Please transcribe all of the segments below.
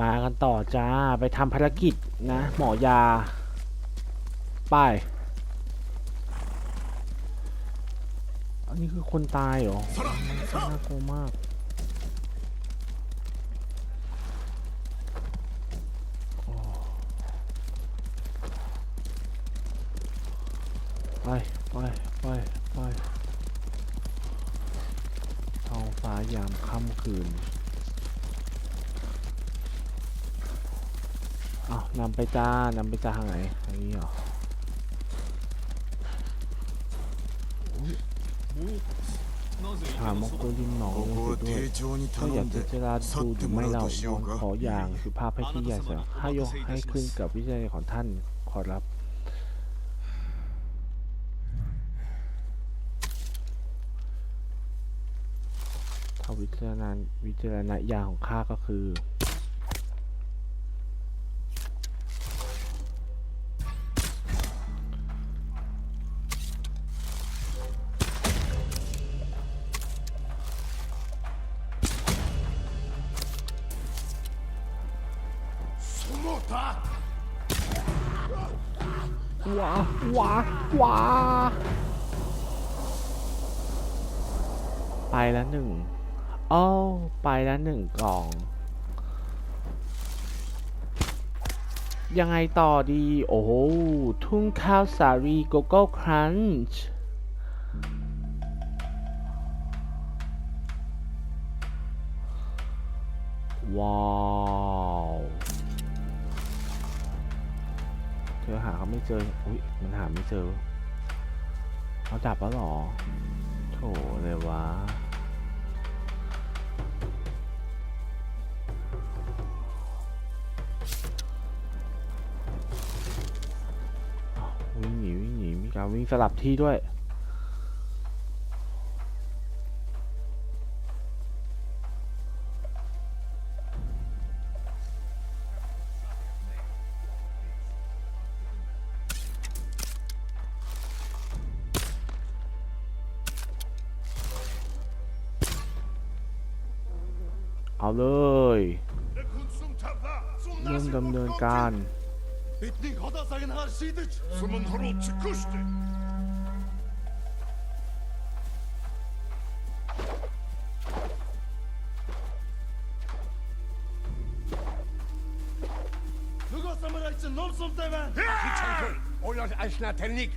มากันต่อจ้า ไปทำภารกิจนะ หมอยา ไป อันนี้คือคนตายเหรอ น่ากลัวมาก ไป ไป ไป ไปท้องฟ้ายามค่ำคืน อ้าว นำไปจ้านำไปจ้าทางไหนทางนี้เหรอถามมอกโกยินหนองเลยด้วยถ้าอยากจะเจราดูหรืไม่เราขออย่างคือภาพให้ที่ใหญ่เสียให้ยกให้ขึ้นกับวิจัยของท่านขอรับถ้าวิจารณ์วิจารณญาณของข้าก็คือ ไปแล้วหนึ่งอ้าไปแล้วหนึ่งกล่อง ยังไงต่อดี โอ้โทุ่งข้าวสาลีโกโก้ครันช์ว้าวเธอหาเขาไม่เจอ อุ้ยมันหาไม่เจอ เขาจับแล้วหรอ โถเลยวะววิ่งหนีวิ่งหนีมีการวิ่งสลับที่ด้วย กัน бидний ходаасаг нь хар шидэж сүмэн хуруулчихгүй шүү дээ. Нөгөө самурайч нь ном сумтай байна. Ояр ашна тэрник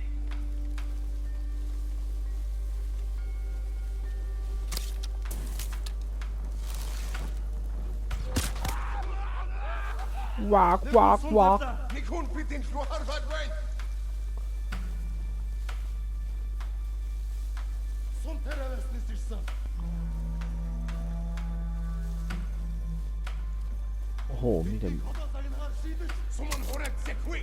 Сум тараваснаас ирсэн. โอ้โห มีแต่ Ходоо сагнахаар шийдэж Сүмэн хороо зэхгүй.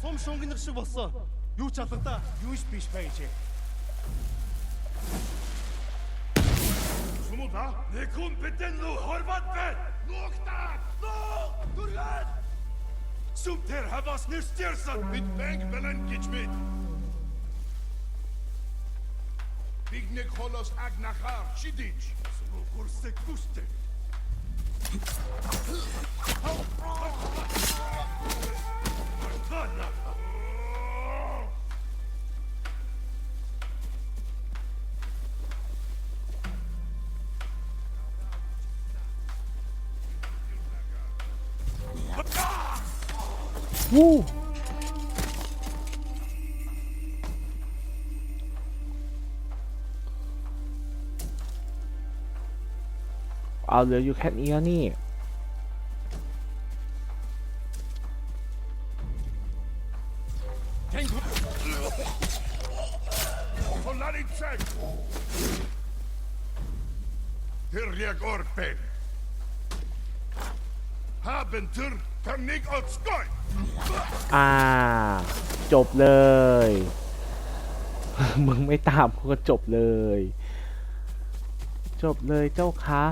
сум шунгинах шиг болсон. Юу ч алга да. Юу ч биш czemu da? Nekompetentną Chorwatkę! Nóg tak! Nóg! Dur lan! Sumter havas ne istersen! Mit benkbelen geç mit! Bignik holos agnachar, çidiç! Sumu kursek pustek! Oh, oh, oh, oh. วู้เอาเหลืออยู่แค่นี้แล้วนี่ Polaritsen! Hyrjag Orpen! Habentur Tanig Otskoy! อ่า จบเลย มึงไม่ตามกูก็จบเลย จบเลยเจ้าคะ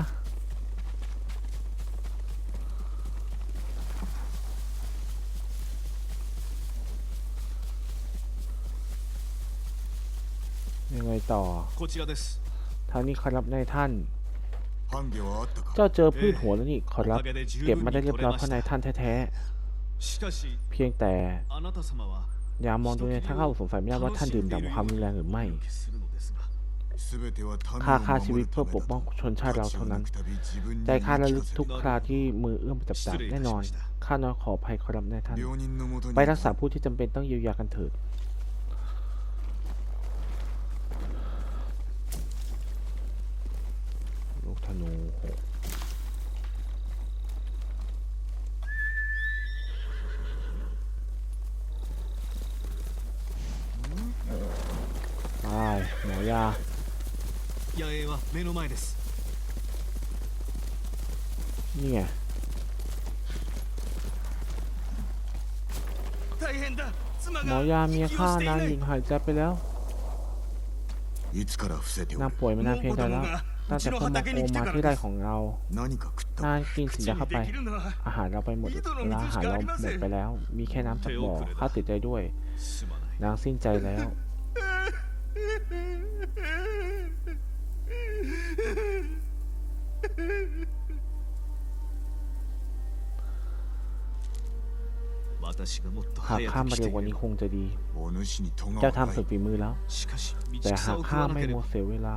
ยังไงต่อทางนี้ขอรับนายท่าน เจ้าเจอพืชหัวแล้วนี่ขอรับ เก็บมาได้เรียบร้อยพระนายท่านแท้ๆ เพียงแต่ยามองดูในท่าเข้าสงสัยไม่ได้ว่าท่านดื่มด่ำความรุนแรงหรือไม่ข้าฆ่าชีวิตเพื่อปกป้องชนชาติเราเท่านั้น ใจข้าระลึกทุกคราที่มือเอื้อมไปจับดาบแน่นอน ข้าน้อยขออภัยขอรับในท่าน ไปรักษาผู้ที่จำเป็นต้องเยียวยากันเถิด ลูกธนูหก 目の前です นี่ไง 大変だ妻 หมอยาเมียข้านางหญิงหายใจไปแล้ว いつから伏せてお นาง る ป่วยมานานเพียงใดแล้ว ตั้งแต่พ่อมาโกมาที่ไร่ของเรา 何か食った นางกินสิ่งใดเข้าไป できるのは อาหารเราไปหมดแล้วอาหารเราหมดไปแล้ว มีแค่น้ำจากบ่อข้าติดใจด้วย すまない นางสิ้นใจแล้ว หากข้ามาเร็วกว่านี้คงจะดี เจ้าทำสุดฝีมือแล้ว แต่หากข้าไม่มัเสียเวลา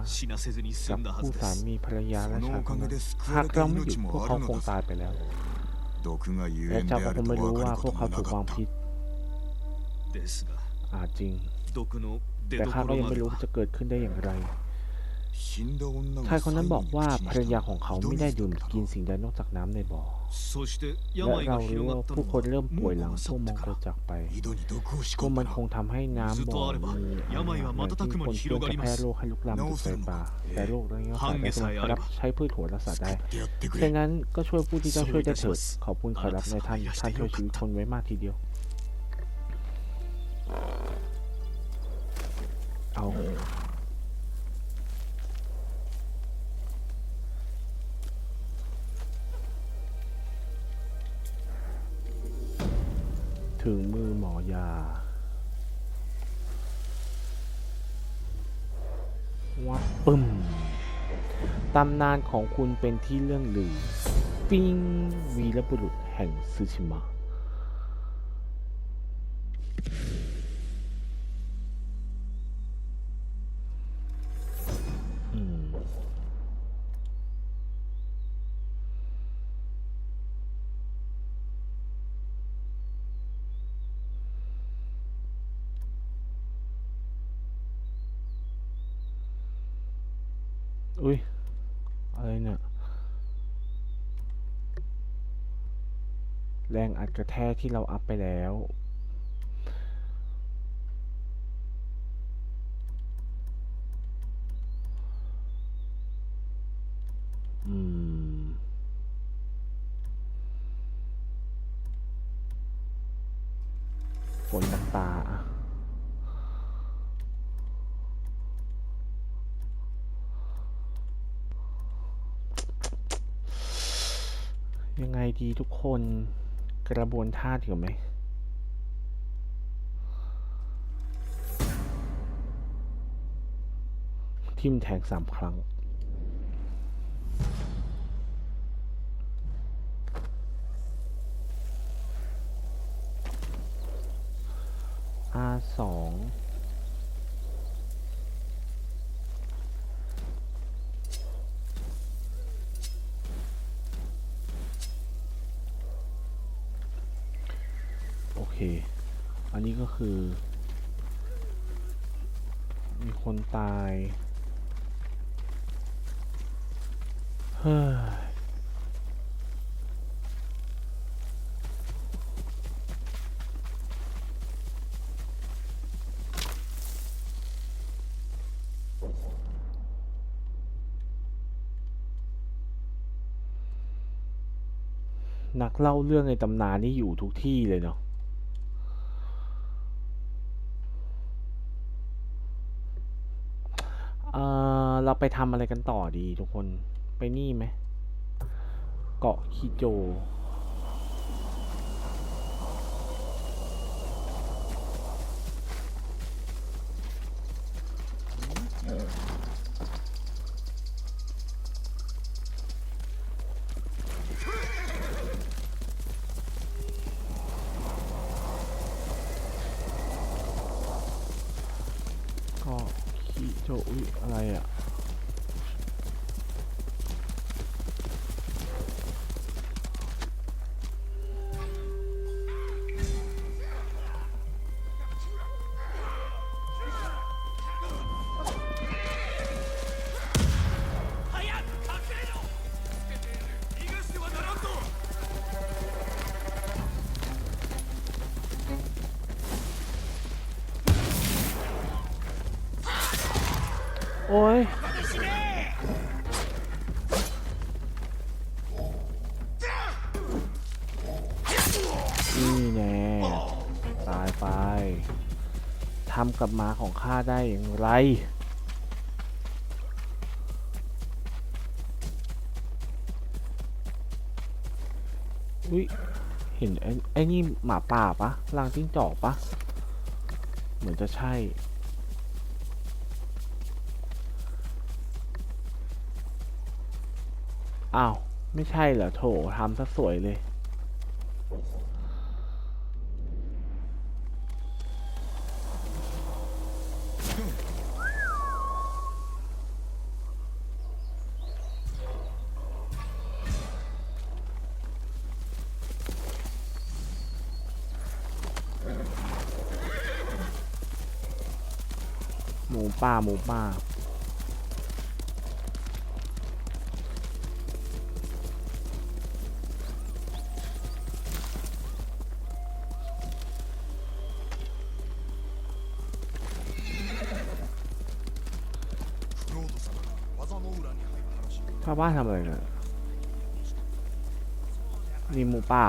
กับผู้สามีภรรยาและชายคหากเราไม่หยุดพวกเขาคงตายไปแล้ว และเจ้าก็คงไม่รู้ว่าพวกเขาถูกวางพิษอาจจริง แต่ข้าก็ยังไม่รู้จะเกิดขึ้นได้อย่างไรชายคนนั้นบอกว่าภรรยาของเขาไม่ได้ดื่มกินสิ่งใดนอกจากน้ำในบ่อ そして และ 病 เรา が広 รู้ が ว่า ったの ผู้คน は เริ่มป่วยหลัง 猛 พวก 虎 ม が อง 去 โก ってか จากไป 井戸に毒を仕 พวก 込ん มั だ น な คงทำให้น้ำบ่อมีอาหารเหมือนที่คนควรจะแพร่โรคให้ลุกลามสู่สายป่าแต่โรคเรื่องนี้ก็สายได้สำหรับใช้พืชหัวรักษาได้ 食ってやってく เช่น れ นั้นก็ช่วยผู้ที่เจ้าช่วยได้เถิด ขอบคุณขอรับในท่านท่านช่วยชีวิตคนไว้มากทีเดียว เอา ปึ้มตำนานของคุณเป็นที่เรื่องลือ ปิ้งวีรบุรุษแห่งซูชิมะ กระแทกที่เราอัพไปแล้ว อืม ฝนตกตายังไงดีทุกคน กระบวนท่าเถียวไหมทิมแทงสามครั้ง R สอง เค อันนี้ก็คือ มีคนตาย เฮ้ย นักเล่าเรื่องในตำนานนี่อยู่ทุกที่เลยเนาะ เออ เราไปทำอะไรกันต่อดีทุกคนไปนี่ไหม เกาะคิโจ อ้ยนี่แน่ตายไปทำกับหมาของข้าได้อย่างไรอุ้ยเห็นไอ้ไอ้นี่หมาป่าปะลางจิ้งจอกปะเหมือนจะใช่ อ้าว ไม่ใช่เหรอโถทำซะสวยเลย หมูป่าหมูป่าาวบ้านทำอะไรกันนี่หมูป่า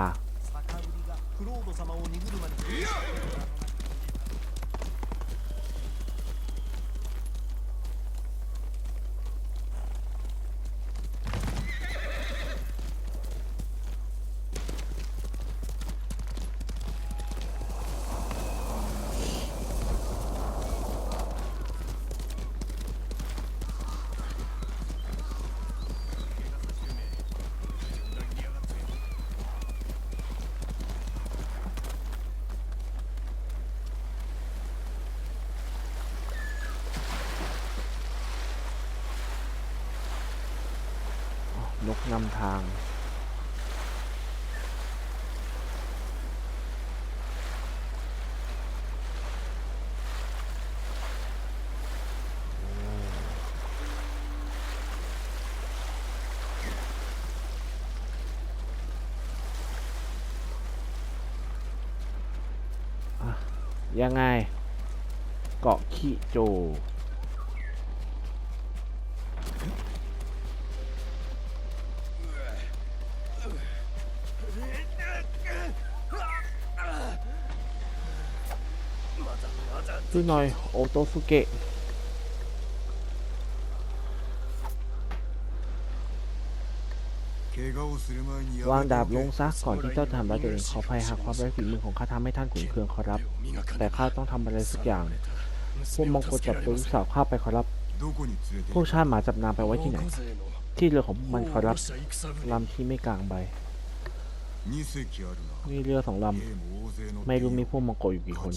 นกนำทาง ยังไง เกาะคิโจ วยหน่อย โอโตสุเกะวางดาบลงซะก่อนที่เจ้าทำร้ายตัวเองขอภัยหากความไร้ฝีมือของข้าทำให้ท่านขุนเคืองขอรับ แต่ข้าต้องทำอะไรสักอย่าง พวกมองโกจับตัวลูกสาวข้าไปขอรับ พวกชาติหมาจับนางไปไว้ที่ไหน ที่เรือของมันขอรับลำที่ไม่กลางใบมีเรือสองลำ ไม่รู้มีพวกมองโกอยู่กี่คน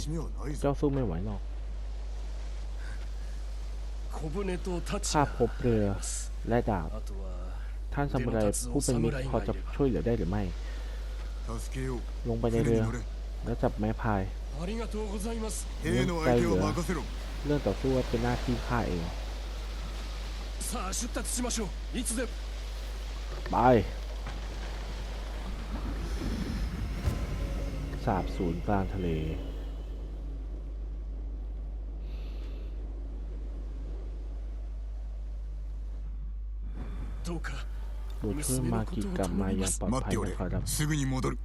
เจ้าสู้ไม่ไหวหรอก ข้าพบเรือและดาบ ท่านซามูไรผู้เป็นมิตรพอจะช่วยเหลือได้หรือไม่ ลงไปในเรือ แล้วจับไม้พายเรื่องใจเหลือเรื่องต่อสู้เป็นหน้าที่ข้าเองไปสาบศูนย์กลางทะเล どうか僕マキかマヤパパヤからすぐに戻る。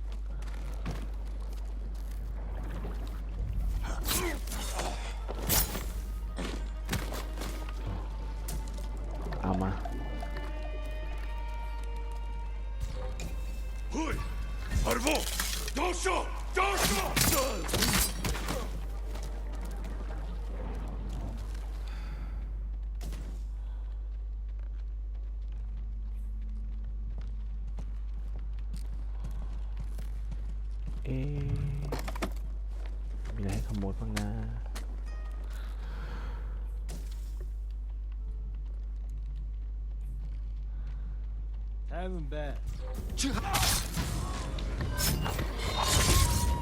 มีอะไรให้ขโมยบ้างนะ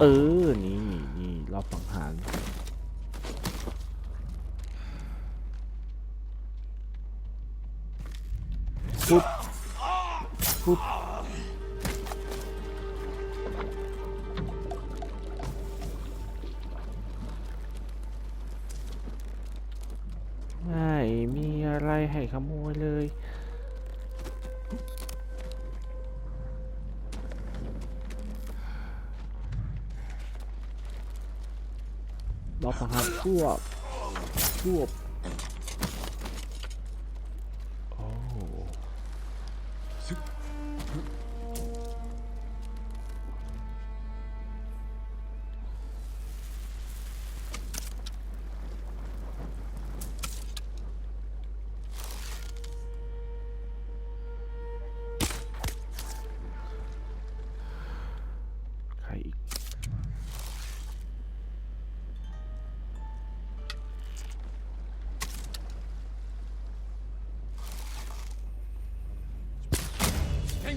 เออ นี่นี่รอบสังหารปุ๊บปุ๊บ ให้ขโมยเลยบอกสังหารรวบรวบ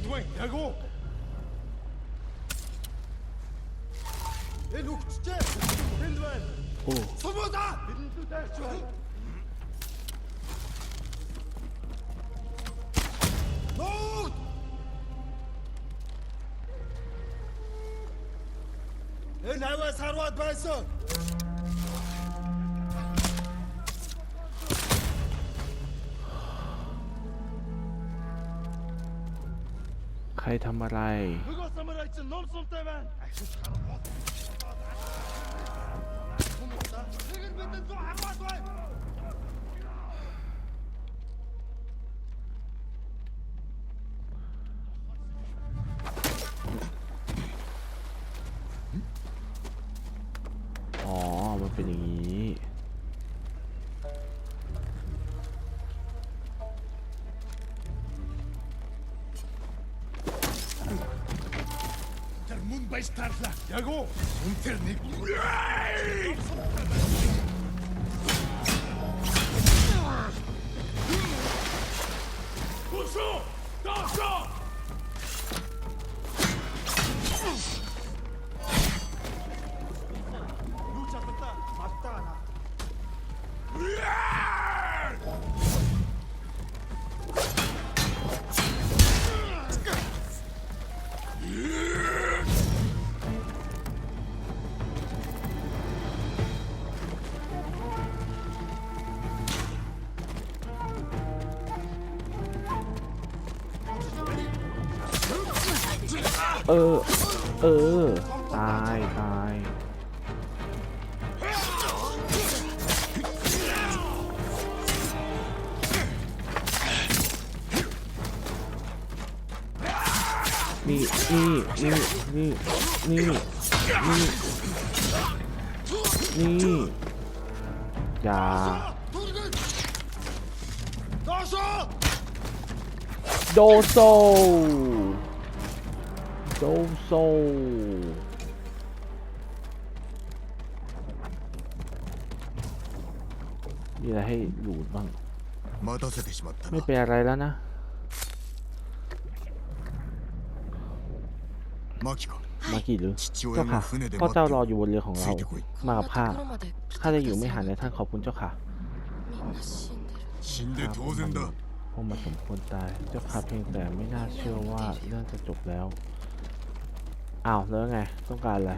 doigt, Drago 오. 소모다! 나와 사로와 발성! รทำอะไร vais tarda. Iago, un tèrnic. เออ เออ ตายตายนี่นี่นี่นี่นี่นี่นี่อย่าโดโซ โซโซมีอะไรให้หลูดบ้างไม่เป็นอะไรแล้วนะมากิหรือเจ้าค่ะพ่อเจ้ารออยู่บนเรือของเรามากับข้าข้าจะอยู่ไม่ห่างในท่านขอบคุณเจ้าค่ะพวกมันสมควรตาย เจ้าค่ะเพียงแต่ไม่น่าเชื่อว่าเรื่องจะจบแล้ว อ้าวแล้วไงต้องการอะไร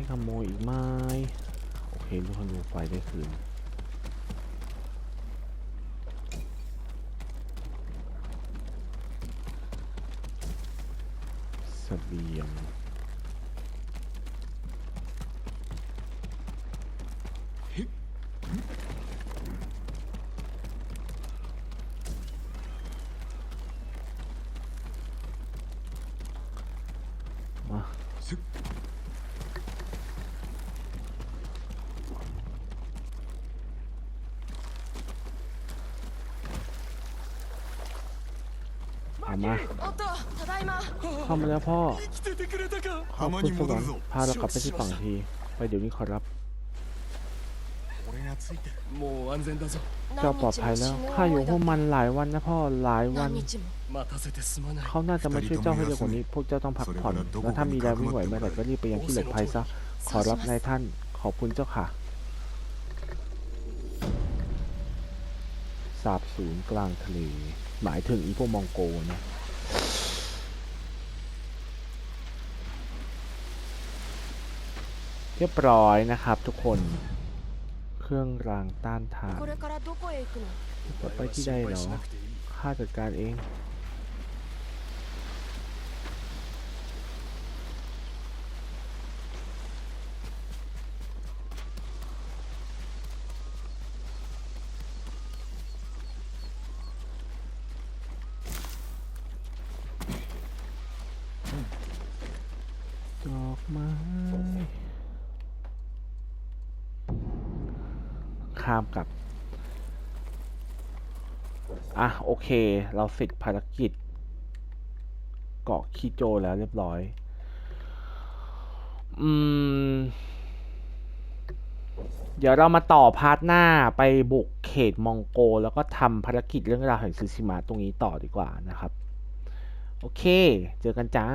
ให้ขโมยอีกไหมโอเคลูกธนูไฟได้คืน เสบียง เข้ามาแล้วพ่อขอบคุณสวรรค์พาเรากลับไปที่ฝั่งที ไปเดี๋ยวนี้ขอรับเจ้าปลอดภัยแล้วข้าอยู่พวกมันหลายวันนะพ่อหลายวัน เขาน่าจะมาช่วยเจ้าให้เร็วกว่านี้ พวกเจ้าต้องพักผ่อน แล้วถ้ามีแรงวิ่งไหวเมื่อไหร่ก็รีบไปยังที่หลบภัยซะ ขอรับนายท่าน ขอบคุณเจ้าค่ะ สาบศูนย์กลางทะเล หมายถึงอีพวกมองโกนะ เรียบร้อยนะครับทุกคน เครื่องรางต้านทานจะไปที่ใดเหรอข้าจัดการเองดอกไม้ ข้ามกลับ อะ โอเค เราเสร็จภารกิจ เกาะคิโจแล้วเรียบร้อย อืม เดี๋ยวเรามาต่อพาร์ทหน้าไปบุกเขตมองโก แล้วก็ทำภารกิจเรื่องราวแห่งซูชิมะตรงนี้ต่อดีกว่านะครับ โอเค เจอกันจ้า